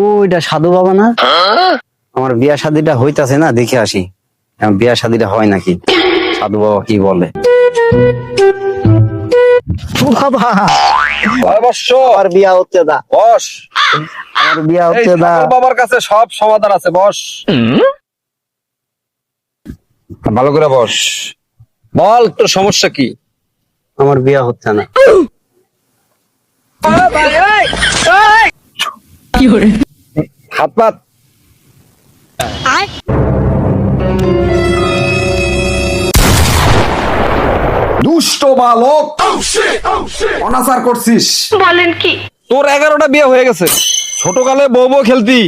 ওইটা সাধু বাবা না? আমার বিয়া শাদিটা হইতাছে না দেখে আসি। বিয়া শাদিটা হয় নাকি? সাধু বাবা কি বলে? বাবা! অবশ্য আমার বিয়া হচ্ছে দা বস। আমার বিয়া এই দা বাবার কাছে সব সমাধান আছে বস। ভালো করে বস। বল তোর সমস্যা কি? আমার বিয়া হচ্ছে না। হাত পাত দুষ্ট বালক। অনাচার করছিস। বলেন কি? তোর এগারোটা বিয়ে হয়ে গেছে। ছোটকালে বউ বউ খেলতি।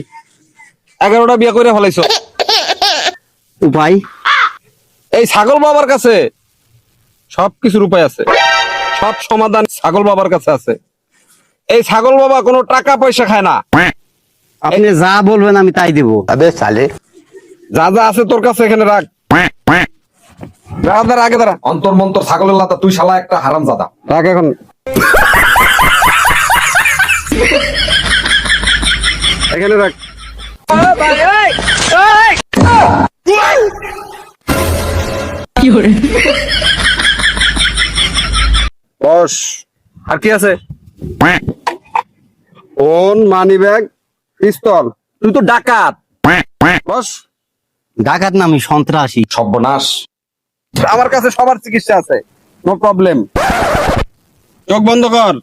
এগারোটা বিয়ে করে ফেলাইছ। উপায়? এই ছাগল বাবার কাছে সব কিছুর উপায় আছে। সব সমাধান ছাগল বাবার কাছে আছে। এই ছাগল বাবা কোনো টাকা পয়সা খায় না। আপনি যা বলবেন আমি তাই দিব। যা যা আছে তোর কাছে এখানে রাখ। দাঁড়া দাঁড়া আগে দাঁড়া। অন্তর মন্তর ছাগলের লাতা তুই শালা একটা হারাম জাদা রাখ এখন। এখানে রাখ। বস। আর কি আছে? Phone money bag pistol. তুই তো ডাকাত। বস। ডাকাত না আমি সন্ত্রাসী। সর্বনাশ। আমার কাছে সবার চিকিৎসা আছে। নো প্রবলেম চোখ বন্ধ কর।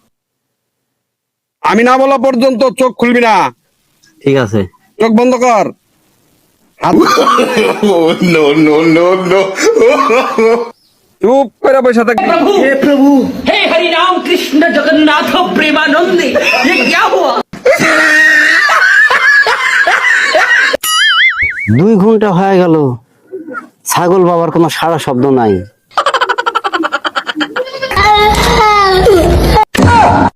আমি না বলা পর্যন্ত চোখ খুলবি না। ঠিক আছে। চোখ বন্ধ কর। oh, চুপ করে বসে থাকবি হে প্রভু। হে হরি নাম। कृष्ण जगन्नाथ प्रेमानंद ये क्या हुआ দুই ঘন্টা হয়ে গেল ছাগল বাবার কোনো সারা শব্দ নাই